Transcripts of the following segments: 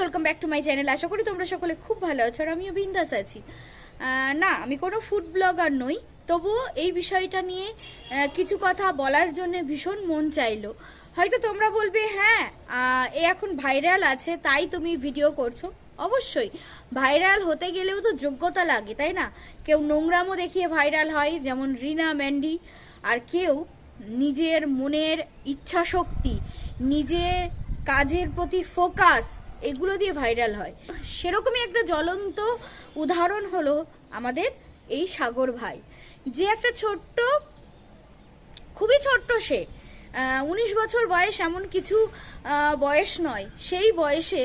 Welcome back to my channel আশা করি তোমরা সকলে খুব ভালো আছো আর আমিও বিন্দাস আছি। না, আমি কোনো ফুড ব্লগার নই, তবুও এই বিষয়টা নিয়ে কিছু কথা বলার জন্য ভীষণ মন চাইলো। হয়তো তোমরা বলবে হ্যাঁ এ এখন ভাইরাল আছে, তাই তুমি ভিডিও করছ। অবশ্যই ভাইরাল হতে গেলেও তো যোগ্যতা লাগে, তাই না? কেউ নোংরামও দেখিয়ে ভাইরাল হয়, যেমন রিনা ম্যান্ডি, আর কেউ নিজের মনের ইচ্ছা শক্তি নিজে কাজের প্রতি ফোকাস এগুলো দিয়ে ভাইরাল হয়। সেরকমই একটা জ্বলন্ত উদাহরণ হলো আমাদের এই সাগর ভাই। যে একটা ছোট্ট, খুবই ছোট্ট সে উনিশ বছর বয়স এমন কিছু বয়স নয়। সেই বয়সে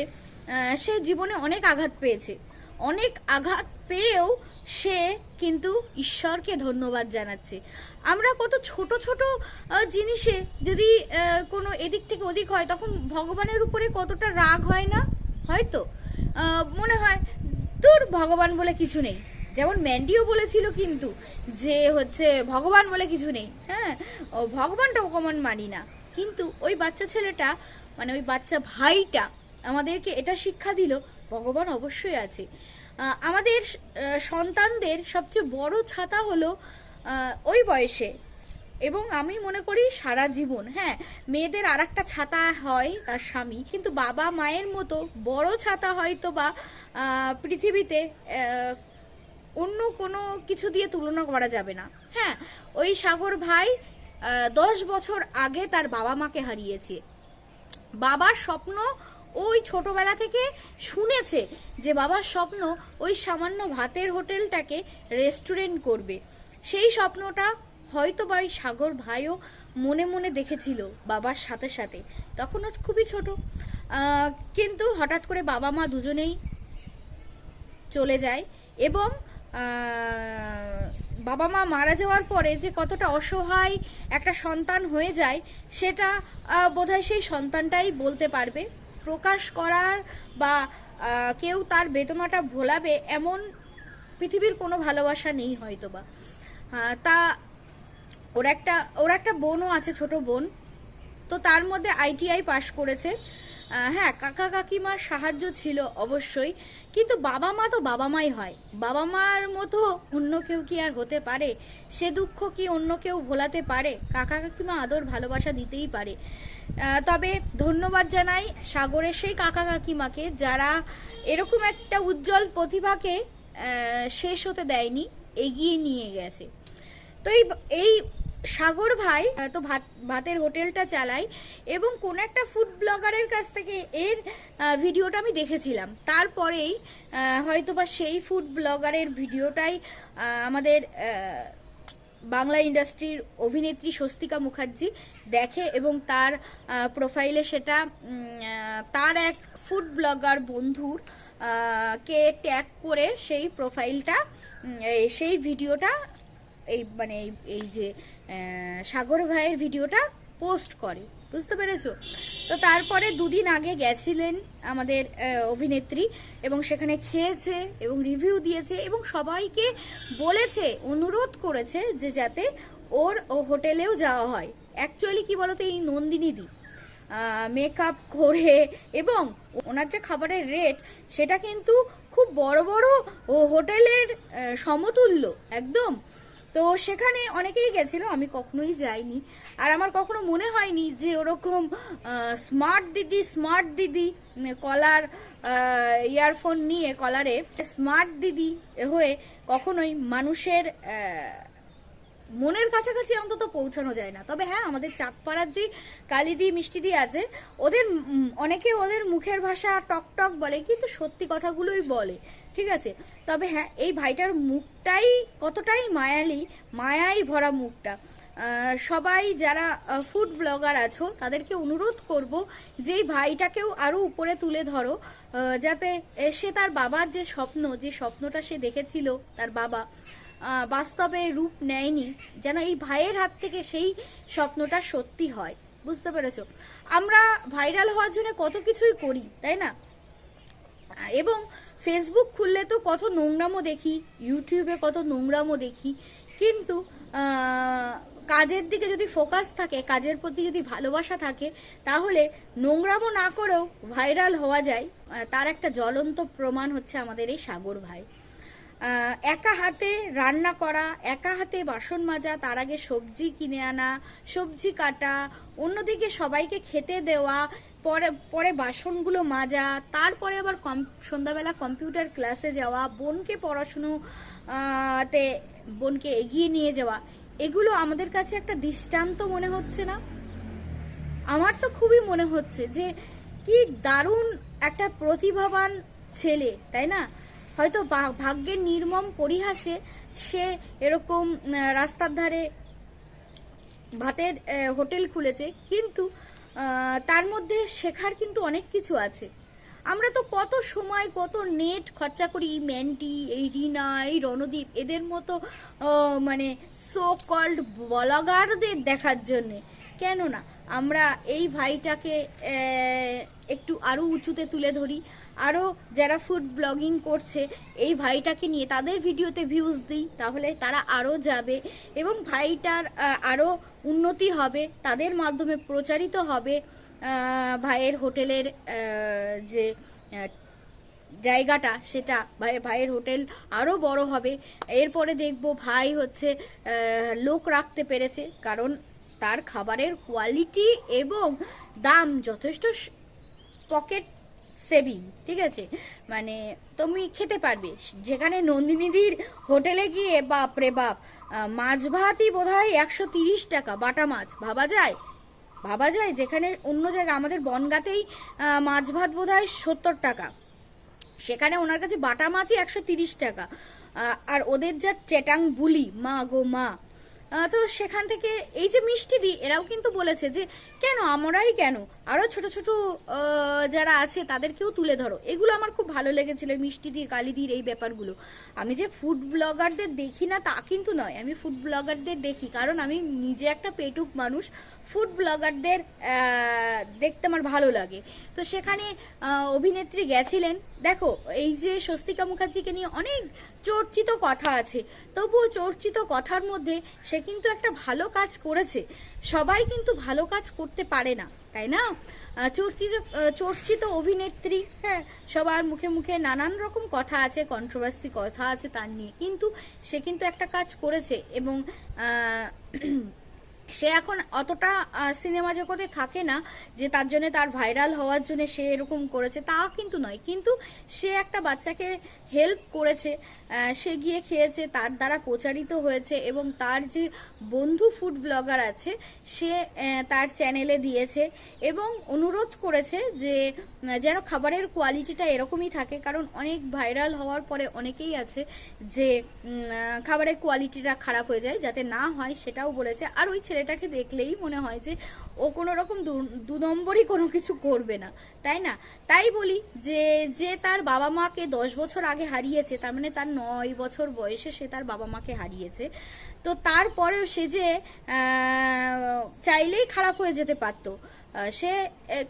সে জীবনে অনেক আঘাত পেয়েছে। অনেক আঘাত পেয়েও সে কিন্তু ঈশ্বরকে ধন্যবাদ জানাচ্ছে। আমরা কত ছোট ছোট জিনিসে যদি কোনো এদিক থেকে ওদিক হয়, তখন ভগবানের উপরে কতটা রাগ হয় না? হয়তো। মনে হয় তোর ভগবান বলে কিছু নেই। যেমন ম্যান্ডিও বলেছিল কিন্তু যে হচ্ছে ভগবান বলে কিছু নেই। হ্যাঁ ও ভগবান টগবান মানি না। কিন্তু ওই বাচ্চা ছেলেটা মানে ওই বাচ্চা ভাইটা আমাদেরকে এটা শিক্ষা দিল, ভগবান অবশ্যই আছে। আমাদের সন্তানদের সবচেয়ে বড় ছাতা হলো ওই বয়সে। এবং আমি মনে করি সারা জীবন হ্যাঁ মেয়েদের আর একটা ছাতা হয় তার স্বামী, কিন্তু বাবা মায়ের মতো বড় ছাতা হয়তো বা পৃথিবীতে অন্য কোনো কিছু দিয়ে তুলনা করা যাবে না। হ্যাঁ ওই সাগর ভাই দশ বছর আগে তার বাবা মাকে হারিয়েছে। বাবার স্বপ্ন ওই ছোটবেলা থেকে শুনেছে যে বাবার স্বপ্ন ওই সামান্য ভাতের হোটেলটাকে রেস্টুরেন্ট করবে। সেই স্বপ্নটা হয়তো বা ওই সাগর ভাইও মনে মনে দেখেছিল বাবার সাথে সাথে। তখনও খুবই ছোট। কিন্তু হঠাৎ করে বাবা মা দুজনেই চলে যায় এবং বাবা মা মারা যাওয়ার পরে যে কতটা অসহায় একটা সন্তান হয়ে যায়, সেটা বোধহয় সেই সন্তানটাই বলতে পারবে। প্রকাশ করার বা কেউ তার বেদনাটা ভোলাবে এমন পৃথিবীর কোনো ভালোবাসা নেই হয়তো বা তা ওর একটা ওর একটা বোনও আছে, ছোট বোন। তো তার মধ্যে আইটিআই পাশ করেছে। হ্যাঁ কাকা কাকিমার সাহায্য ছিল অবশ্যই, কিন্তু বাবা মা তো বাবা মাই হয়। বাবা মার মতো অন্য কেউ কি আর হতে পারে? সে দুঃখ কি অন্য কেউ ভোলাতে পারে? কাকা কাকিমা আদর ভালোবাসা দিতেই পারে। তবে ধন্যবাদ জানাই সাগরের সেই কাকা কাকিমাকে, যারা এরকম একটা উজ্জ্বল প্রতিভাকে শেষ হতে দেয়নি, এগিয়ে নিয়ে গেছে। তো এই এই সাগর ভাই তো ভাত, ভাতের হোটেলটা চালায় এবং কোন একটা ফুড ব্লগারের কাছ থেকে এর ভিডিওটা আমি দেখেছিলাম। তারপরেই হয়তোবা সেই ফুড ব্লগারের ভিডিওটাই আমাদের বাংলা ইন্ডাস্ট্রির অভিনেত্রী স্বস্তিকা মুখার্জি দেখে এবং তার প্রোফাইলে সেটা তার এক ফুড ব্লগার বন্ধুর কে ট্যাগ করে সেই প্রোফাইলটা সেই ভিডিওটা, এই মানে এই- যে সাগর ভাইয়ের ভিডিওটা পোস্ট করে। বুঝতে পেরেছ? তো তারপরে দুদিন আগে গেছিলেন আমাদের অভিনেত্রী এবং সেখানে খেয়েছে এবং রিভিউ দিয়েছে এবং সবাইকে বলেছে, অনুরোধ করেছে যে যাতে ওর ও হোটেলেও যাওয়া হয়। অ্যাকচুয়ালি কি বলতো, এই নন্দিনী দি মেকআপ করে এবং ওনার যে খাবারের রেট সেটা কিন্তু খুব বড় বড় হোটেলের সমতুল্য, একদম। তো সেখানে অনেকেই গেছিল, আমি কখনোই যাইনি। আর আমার কখনো মনে হয়নি যে ওরকম স্মার্ট দিদি স্মার্ট দিদি কলার ইয়ারফোন নিয়ে কলারে স্মার্ট দিদি হয়ে কখনোই মানুষের মনের কাছাকাছি অন্তত পৌঁছানো যায় না। তবে হ্যাঁ আমাদের চাঁদপাড়ার যে কালিদি, মিষ্টিদি আছে, ওদের অনেকে ওদের মুখের ভাষা টক টক বলে, কিন্তু সত্যি কথাগুলোই বলে। ঠিক আছে? তবে হ্যাঁ এই ভাইটার মুখটাই কতটাই মায়ালি, মায়াই ভরা মুখটা। সবাই যারা ফুড ব্লগার আছো, তাদেরকে অনুরোধ করব যে ভাইটাকেও আরও উপরে তুলে ধরো যাতে সে তার বাবার যে স্বপ্ন, যে স্বপ্নটা সে দেখেছিল, তার বাবা বাস্তবে রূপ নেয়নি যেন এই ভাইয়ের হাত থেকে সেই স্বপ্নটা সত্যি হয়। বুঝতে পেরেছ? আমরা ভাইরাল হওয়ার জন্য কত কিছুই করি, তাই না? এবং ফেসবুক খুললে তো কত নোংরামও দেখি ইউটিউবে কত নোংরামও দেখি। কিন্তু কাজের দিকে যদি ফোকাস থাকে, কাজের প্রতি যদি ভালোবাসা থাকে, তাহলে নোংরামও না করেও ভাইরাল হওয়া যায়। তার একটা জ্বলন্ত প্রমাণ হচ্ছে আমাদের এই সাগর ভাই। একা হাতে রান্না করা, একা হাতে বাসন মাজা, তার আগে সবজি কিনে আনা, সবজি কাটা, অন্যদিকে সবাইকে খেতে দেওয়া, পরে পরে বাসনগুলো মাজা, তারপরে আবার কম, সন্ধ্যাবেলা কম্পিউটার ক্লাসে যাওয়া, বোনকে পড়াশুনো তে বোনকে এগিয়ে নিয়ে যাওয়া, এগুলো আমাদের কাছে একটা দৃষ্টান্ত মনে হচ্ছে না? আমার তো খুবই মনে হচ্ছে যে কি দারুণ একটা প্রতিভাবান ছেলে, তাই না? হয়তো ভাগ্যের নির্মম পরিহাসে সে এরকম রাস্তার ধারে ভাতের হোটেল খুলেছে। কিন্তু তার মধ্যে শেখার কিন্তু অনেক কিছু আছে। আমরা তো কত সময়, কত নেট খরচা করি, এই ম্যান্টি এই রিনা, এই রণদীপ, এদের মতো মানে সো কল্ড ব্লগারদের দেখার জন্যে। কেন না আমরা এই ভাইটাকে একটু আরও উঁচুতে তুলে ধরি। আরও যারা ফুড ব্লগিং করছে, এই ভাইটাকে নিয়ে তাদের ভিডিওতে ভিউজ দিই, তাহলে তারা আরও যাবে এবং ভাইটার আরও উন্নতি হবে, তাদের মাধ্যমে প্রচারিত হবে ভাইয়ের হোটেলের যে জায়গাটা, সেটা ভাই ভাইয়ের হোটেল আরও বড় হবে। এরপরে দেখব ভাই হচ্ছে লোক রাখতে পেরেছে, কারণ তার খাবারের কোয়ালিটি এবং দাম যথেষ্ট পকেট সেভিং ঠিক আছে? মানে তুমি খেতে পারবে। যেখানে নন্দিনীদির হোটেলে গিয়ে, বাপ রে বাপ মাছ ভাতই বোধ হয় একশো তিরিশ টাকা, বাটা মাছ। ভাবা যায়? ভাবা যায়? যেখানে অন্য জায়গায় আমাদের বনগাতেই মাছ ভাত বোধ হয় সত্তর টাকা। সেখানে ওনার কাছে বাটা মাছই একশো তিরিশ টাকা। আর ওদের যা চেটাং বুলি, মা গো মা তো সেখান থেকে এই যে মিষ্টি দি, এরাও কিন্তু বলেছে যে, কেন? আমরাই কেন? আরও ছোট ছোট যারা আছে তাদেরকেও তুলে ধরো। এগুলো আমার খুব ভালো লেগেছিল মিষ্টি কালি কালিদির এই ব্যাপারগুলো। আমি যে ফুড ব্লগারদের দেখি না, তা কিন্তু নয়। আমি ফুড ব্লগারদের দেখি, কারণ আমি নিজে একটা পেটুক মানুষ। ফুড ব্লগারদের দেখতে আমার ভালো লাগে। তো সেখানে অভিনেত্রী গেছিলেন। দেখো, এই যে স্বস্তিকা মুখার্জিকে নিয়ে অনেক চর্চিত কথা আছে। তবুও চর্চিত কথার মধ্যে সে কিন্তু একটা ভালো কাজ করেছে। সবাই কিন্তু ভালো কাজ করতে পারে না, তাই না? চর্চিত চর্চিত অভিনেত্রী হ্যাঁ সবার মুখে মুখে নানান রকম কথা আছে কন্ট্রোভার্সি কথা আছে তার নিয়ে। কিন্তু সে কিন্তু একটা কাজ করেছে এবং সে এখন অতটা সিনেমা জগতে থাকে না যে তার জন্য তার ভাইরাল হওয়ার জন্য সে এরকম করেছে, তা কিন্তু নয়। কিন্তু সে একটা বাচ্চাকে হেল্প করেছে। সে গিয়ে খেয়েছে, তার দ্বারা প্রচারিত হয়েছে এবং তার যে বন্ধু ফুড ব্লগার আছে, সে তার চ্যানেলে দিয়েছে এবং অনুরোধ করেছে যে যেন খাবারের কোয়ালিটিটা এরকমই থাকে, কারণ অনেক ভাইরাল হওয়ার পরে অনেকেই আছে যে খাবারের কোয়ালিটিটা খারাপ হয়ে যায়, যাতে না হয় সেটাও বলেছে। আর ওই ছেলেটাকে দেখলেই মনে হয় যে, ও কোনো রকম দু নম্বরই কোনো কিছু করবে না, তাই না? তাই বলি যে যে তার বাবা মাকে দশ বছর আগে হারিয়েছে, তার মানে তার নয় বছর বয়সে সে তার বাবা মাকে হারিয়েছে। তো তারপরেও সে যে চাইলেই খারাপ হয়ে যেতে পারতো। সে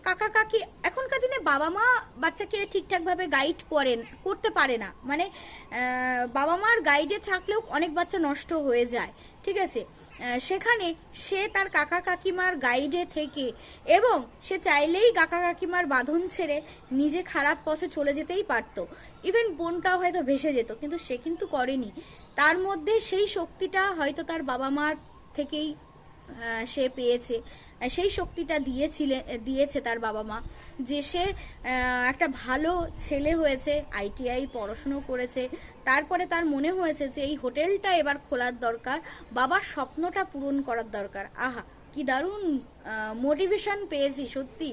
কাকা কাকি, এখনকার দিনে বাবা মা বাচ্চাকে ঠিকঠাকভাবে গাইড করেন, করতে পারে না। মানে বাবা মার গাইডে থাকলেও অনেক বাচ্চা নষ্ট হয়ে যায়। ঠিক আছে? সেখানে সে তার কাকা কাকিমার গাইডে থেকে এবং সে চাইলেই কাকা কাকিমার বাঁধন ছেড়ে নিজে খারাপ পথে চলে যেতেই পারতো। ইভেন বোনটাও হয়তো ভেসে যেত, কিন্তু সে কিন্তু করেনি। তার মধ্যে সেই শক্তিটা হয়তো তার বাবা মার থেকেই সে পেয়েছে। সেই শক্তিটা দিয়েছিলে, দিয়েছে তার বাবা মা যে সে একটা ভালো ছেলে হয়েছে আইটিআই পড়াশুনো করেছে তারপরে তার মনে হয়েছে যে এই হোটেলটা এবার খোলার দরকার, বাবার স্বপ্নটা পূরণ করার দরকার। আহা, কি দারুণ মোটিভেশন পেয়েছি, সত্যি।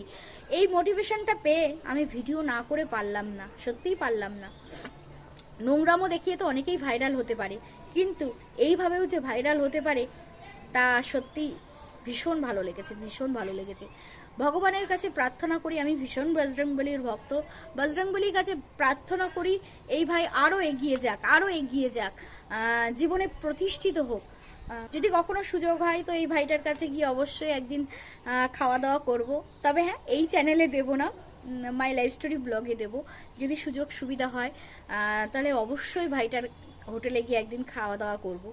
এই মোটিভেশনটা পেয়ে আমি ভিডিও না করে পারলাম না, সত্যিই পারলাম না। নোংরামো দেখিয়ে তো অনেকেই ভাইরাল হতে পারে, কিন্তু এইভাবেও যে ভাইরাল হতে পারে, তা সত্যি ভীষণ ভালো লেগেছে, ভীষণ ভালো লেগেছে। ভগবানের কাছে প্রার্থনা করি, আমি ভীষণ বজরংবলির ভক্ত। বজরংবলির কাছে প্রার্থনা করি, এই ভাই আরও এগিয়ে যাক আরও এগিয়ে যাক জীবনে প্রতিষ্ঠিত হোক। যদি কখনো সুযোগ হয়, তো এই ভাইটার কাছে গিয়ে অবশ্যই একদিন খাওয়া দাওয়া করব। তবে হ্যাঁ এই চ্যানেলে দেব না মাই লাইফ স্টোরি ব্লগে দেব। যদি সুযোগ সুবিধা হয় তাহলে অবশ্যই ভাইটার হোটেলে গিয়ে একদিন খাওয়া দাওয়া করব।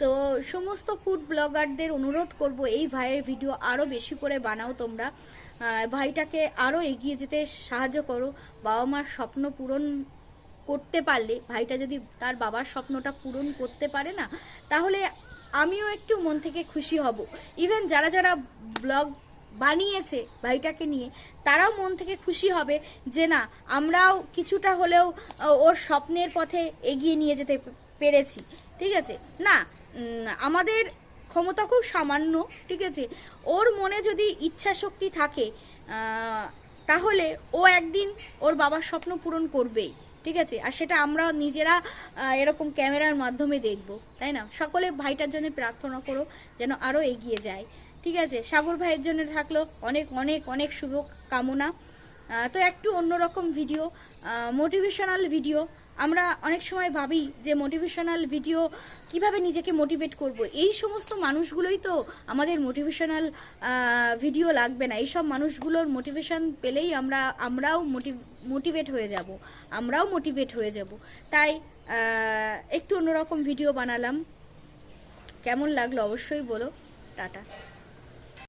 তো সমস্ত ফুড ব্লগারদের অনুরোধ করব, এই ভাইয়ের ভিডিও আরও বেশি করে বানাও তোমরা। ভাইটাকে আরও এগিয়ে যেতে সাহায্য করো। বাবা মার স্বপ্ন পূরণ করতে পারলে, ভাইটা যদি তার বাবার স্বপ্নটা পূরণ করতে পারে না, তাহলে আমিও একটু মন থেকে খুশি হব। ইভেন যারা যারা ব্লগ বানিয়েছে ভাইটাকে নিয়ে, তারাও মন থেকে খুশি হবে যে না, আমরাও কিছুটা হলেও ওর স্বপ্নের পথে এগিয়ে নিয়ে যেতে পেরেছি। ঠিক আছে? না আমাদের ক্ষমতা খুব সামান্য, ঠিক আছে? ওর মনে যদি ইচ্ছা শক্তি থাকে তাহলে ও একদিন ওর বাবার স্বপ্ন পূরণ করবেই। ঠিক আছে? আর সেটা আমরা নিজেরা এরকম ক্যামেরার মাধ্যমে দেখব, তাই না? সকলে ভাইটার জন্য প্রার্থনা করো যেন আরও এগিয়ে যায়। ঠিক আছে, সাগর ভাইয়ের জন্য থাকল অনেক অনেক অনেক শুভ কামনা তো একটু অন্যরকম ভিডিও মোটিভেশনাল ভিডিও আমরা অনেক সময় ভাবি যে মোটিভেশনাল ভিডিও কীভাবে নিজেকে মোটিভেট করব। এই সমস্ত মানুষগুলোই তো আমাদের মোটিভেশনাল ভিডিও লাগবে না। এইসব মানুষগুলোর মোটিভেশন পেলেই আমরা, আমরাও মোটিভেট হয়ে যাব। আমরাও মোটিভেট হয়ে যাব। তাই একটু অন্যরকম ভিডিও বানালাম। কেমন লাগল অবশ্যই বলো। টাটা।